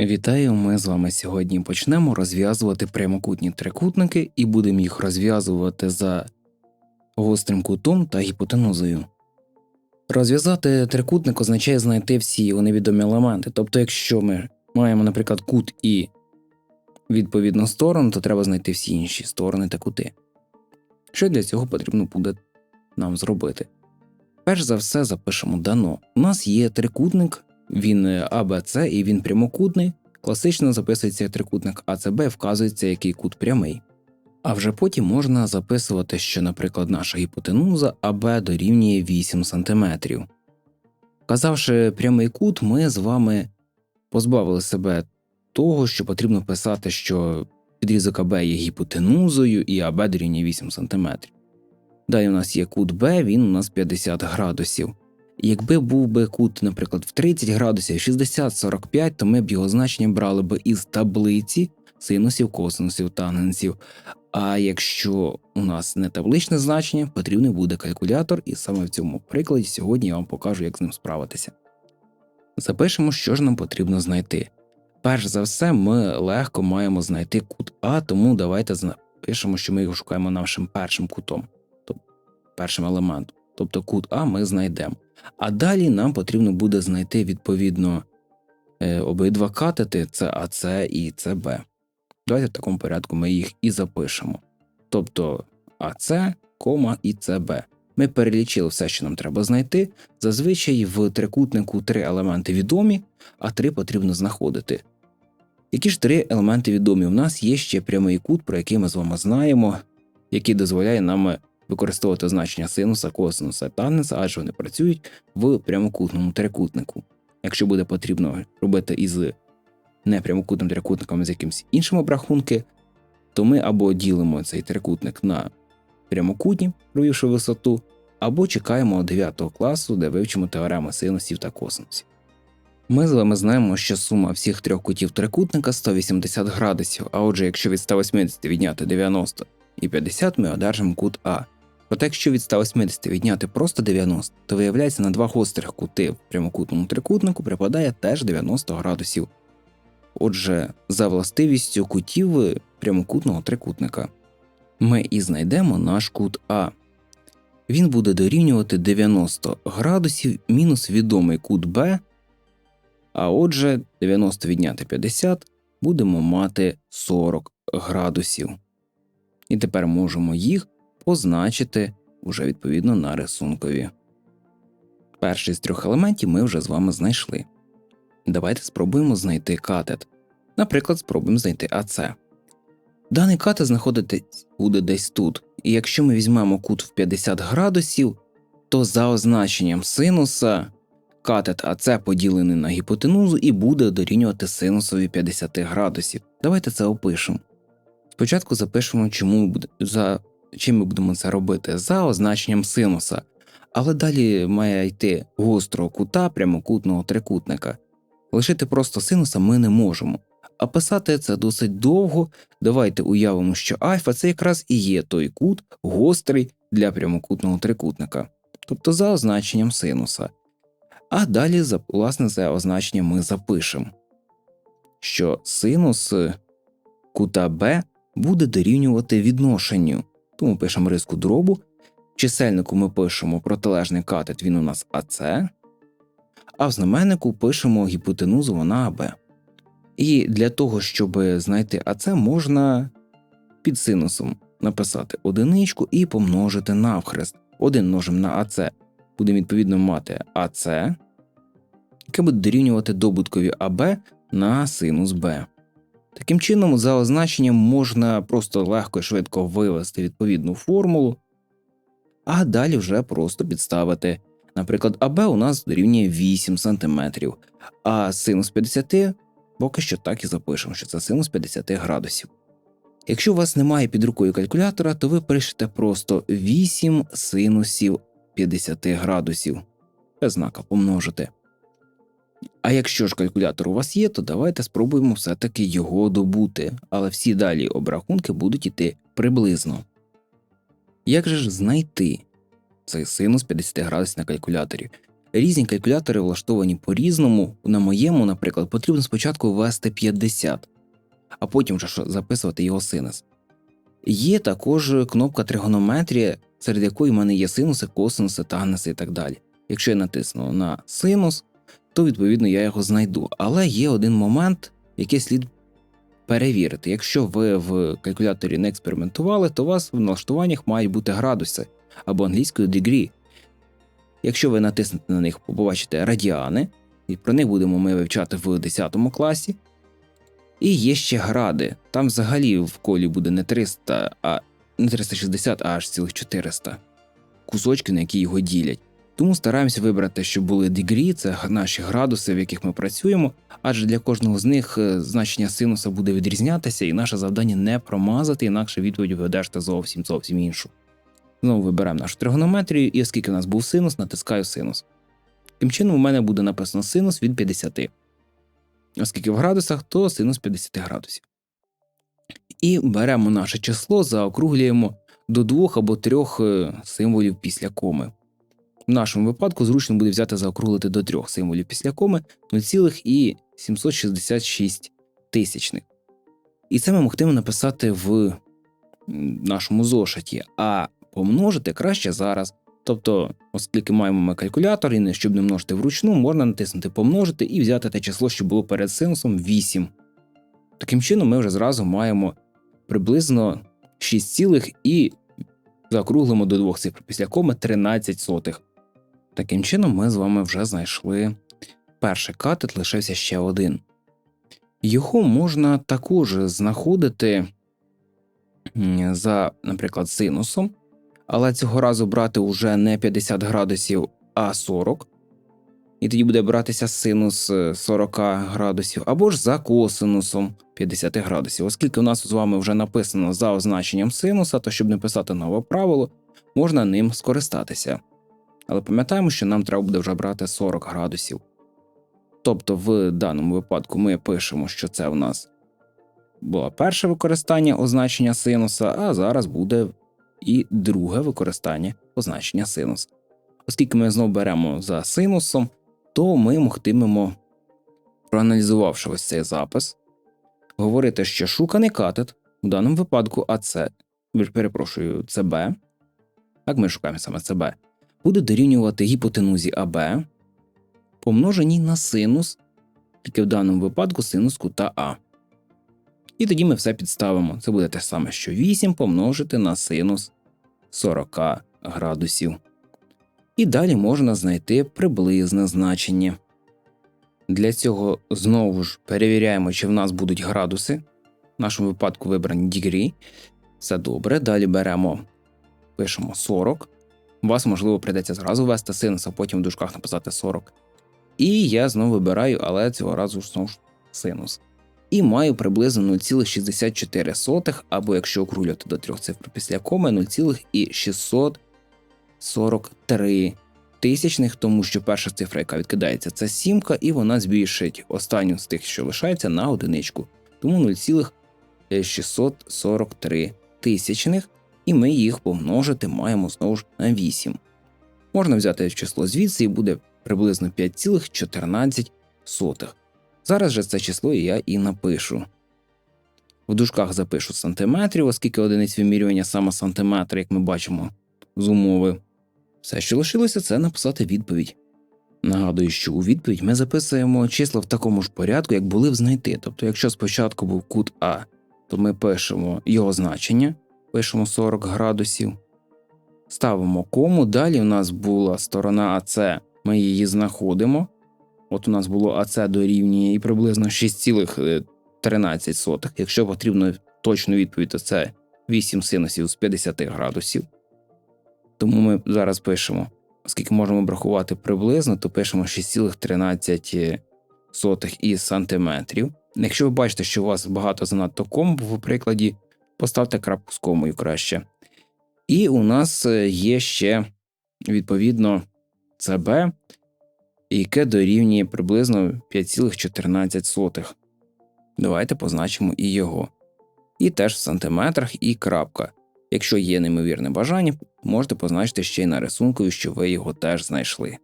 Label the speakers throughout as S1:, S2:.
S1: Вітаю, ми з вами сьогодні почнемо розв'язувати прямокутні трикутники і будемо їх розв'язувати за гострим кутом та гіпотенузою. Розв'язати трикутник означає знайти всі його невідомі елементи. Тобто, якщо ми маємо, наприклад, кут і відповідну сторону, то треба знайти всі інші сторони та кути. Що для цього потрібно буде нам зробити? Перш за все запишемо дано. У нас є трикутник, він АБЦ і він прямокутний. Класично записується трикутник АЦБ, вказується, який кут прямий. А вже потім можна записувати, що, наприклад, наша гіпотенуза АБ дорівнює 8 см. Вказавши прямий кут, ми з вами позбавили себе того, що потрібно писати, що підрізок АБ є гіпотенузою і АБ дорівнює 8 см. Далі у нас є кут Б, він у нас 50 градусів. Якби був би кут, наприклад, в 30 градусів 60-45, то ми б його значення брали б із таблиці синусів, косинусів, тангенсів. А якщо у нас не табличне значення, потрібний буде калькулятор, і саме в цьому прикладі сьогодні я вам покажу, як з ним справитися. Запишемо, що ж нам потрібно знайти. Перш за все, ми легко маємо знайти кут А, тому давайте запишемо, що ми його шукаємо нашим першим кутом, тобто першим елементом. Тобто кут А ми знайдемо. А далі нам потрібно буде знайти відповідно е, обидва катети це АЦ і ЦБ. Давайте в такому порядку ми їх і запишемо. Тобто АЦ, кома і ЦБ. Ми перелічили все, що нам треба знайти. Зазвичай в трикутнику три елементи відомі, а три потрібно знаходити. Які ж три елементи відомі? У нас є ще прямий кут, про який ми з вами знаємо, який дозволяє нам використовувати значення синуса, косинуса, тангенса, адже вони працюють в прямокутному трикутнику. Якщо буде потрібно робити із непрямокутним трикутником з якимось іншим обрахунки, то ми або ділимо цей трикутник на прямокутні, провівши висоту, або чекаємо 9 класу, де вивчимо теорему синусів та косинусів. Ми з вами знаємо, що сума всіх трьох кутів трикутника 180 градусів, а отже, якщо від 180 відняти 90 і 50, ми одержимо кут А. Проте, якщо від 180 відняти просто 90, то виявляється на два гострих кути в прямокутному трикутнику припадає теж 90 градусів. Отже, за властивістю кутів прямокутного трикутника ми і знайдемо наш кут А. Він буде дорівнювати 90 градусів мінус відомий кут Б, а отже, 90 відняти 50 будемо мати 40 градусів. І тепер можемо їх позначити уже відповідно на рисункові. Перший з трьох елементів ми вже з вами знайшли. Давайте спробуємо знайти катет. Наприклад, спробуємо знайти АЦ. Даний катет знаходиться буде десь тут, і якщо ми візьмемо кут в 50 градусів, то за означенням синуса катет АЦ поділений на гіпотенузу і буде дорівнювати синусові 50 градусів. Давайте це опишемо. Спочатку запишемо, чому за чим ми будемо це робити, за означенням синуса, але далі має йти гострого кута прямокутного трикутника. Лишити просто синуса ми не можемо. А писати це досить довго. Давайте уявимо, що альфа це якраз і є той кут гострий для прямокутного трикутника, тобто за означенням синуса. А далі, власне, за означенням ми запишемо, що синус кута Б буде дорівнювати відношенню, тому пишемо риску дробу. В чисельнику ми пишемо протилежний катет, він у нас АС, а в знаменнику пишемо гіпотенузу вона АБ. І для того, щоб знайти АЦ, можна під синусом написати одиничку і помножити навхрест. Один множимо на АЦ, будемо відповідно мати АЦ, яке буде дорівнювати добуткові АБ на синус Б. Таким чином, за означенням можна просто легко і швидко вивести відповідну формулу, а далі вже просто підставити. Наприклад, АБ у нас дорівнює 8 см, а синус 50 поки що так і запишемо, що це синус 50 градусів. Якщо у вас немає під рукою калькулятора, то ви пишете просто 8 синусів 50 градусів, без знака помножити. А якщо ж калькулятор у вас є, то давайте спробуємо все-таки його добути, але всі далі обрахунки будуть йти приблизно. Як же ж знайти цей синус 50 градусів на калькуляторі? Різні калькулятори влаштовані по-різному. На моєму, наприклад, потрібно спочатку ввести 50, а потім вже записувати його синус. Є також кнопка тригонометрія, серед якої в мене є синуси, косинуси, тангенси і так далі. Якщо я натисну на синус, то відповідно я його знайду. Але є один момент, який слід перевірити. Якщо ви в калькуляторі не експериментували, то у вас в налаштуваннях мають бути градуси або англійською degree. Якщо ви натиснете на них, побачите радіани, і про них будемо ми вивчати в 10 класі. І є ще гради. Там взагалі в колі буде не 300, а не 360, а аж цілих 400 кусочки, на які його ділять. Тому стараємося вибрати, щоб були дегрі, це наші градуси, в яких ми працюємо, адже для кожного з них е, значення синуса буде відрізнятися, і наше завдання не промазати, інакше відповідь ви зовсім зовсім іншу. Знову вибираємо нашу тригонометрію, і оскільки у нас був синус, натискаю синус. Таким чином, у мене буде написано синус від 50. Оскільки в градусах, то синус 50 градусів. І беремо наше число, заокруглюємо до двох або трьох е, символів після коми. В нашому випадку зручно буде взяти заокруглити до трьох символів після коми 0,766 тисячних. І це ми могтимо написати в нашому зошиті, а помножити краще зараз. Тобто, оскільки маємо ми калькулятор, і щоб не множити вручну, можна натиснути помножити і взяти те число, що було перед синусом 8. Таким чином, ми вже зразу маємо приблизно 6 цілих і заокруглимо до двох цифр після коми 13 сотих. Таким чином, ми з вами вже знайшли перший катет, лишився ще один. Його можна також знаходити за, наприклад, синусом, але цього разу брати вже не 50 градусів, а 40. І тоді буде братися синус 40 градусів, або ж за косинусом 50 градусів. Оскільки у нас з вами вже написано за означенням синуса, то щоб не писати нове правило, можна ним скористатися. Але пам'ятаємо, що нам треба буде вже брати 40 градусів. Тобто, в даному випадку ми пишемо, що це в нас було перше використання означення синуса, а зараз буде і друге використання означення синус. Оскільки ми знову беремо за синусом, то ми могтимемо, проаналізувавши ось цей запис, говорити, що шуканий катет у даному випадку АЦ, перепрошую, ЦБ, так ми шукаємо саме ЦБ, буде дорівнювати гіпотенузі АБ, помноженій на синус, тільки в даному випадку синус кута А. І тоді ми все підставимо. Це буде те саме, що 8 помножити на синус 40 градусів. І далі можна знайти приблизне значення. Для цього знову ж перевіряємо, чи в нас будуть градуси. В нашому випадку вибрані дігрі. Це добре. Далі беремо, пишемо 40. Вас, можливо, прийдеться зразу ввести синус, а потім в дужках написати 40. І я знову вибираю, але цього разу знову ж синус. І маю приблизно 0,64, або якщо округлювати до трьох цифр після коми 0,643 тисячних, тому що перша цифра, яка відкидається, це сімка, і вона збільшить останню з тих, що лишається, на одиничку. Тому 0,643 тисячних, і ми їх помножити маємо знову ж на 8. Можна взяти число звідси і буде приблизно 5,14. Зараз же це число я і напишу. В дужках запишу сантиметрів, оскільки одиниць вимірювання саме сантиметр, як ми бачимо з умови. Все, що лишилося, це написати відповідь. Нагадую, що у відповідь ми записуємо числа в такому ж порядку, як були в знайти. Тобто, якщо спочатку був кут А, то ми пишемо його значення, пишемо 40 градусів, ставимо кому. Далі у нас була сторона АЦ, ми її знаходимо. От у нас було АЦ дорівнює і приблизно 6,13. Якщо потрібно точну відповідь, то це 8 синусів з 50 градусів. Тому ми зараз пишемо, оскільки можемо обрахувати приблизно, то пишемо 6,13 із сантиметрів. Якщо ви бачите, що у вас багато занадто ком в прикладі, поставте крапку з комою краще. І у нас є ще відповідно ЦБ, яке дорівнює приблизно 5,14. Давайте позначимо і його. І теж в сантиметрах і крапка. Якщо є неймовірне бажання, можете позначити ще й на рисунку, що ви його теж знайшли.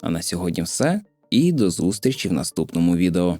S1: А на сьогодні все, і до зустрічі в наступному відео.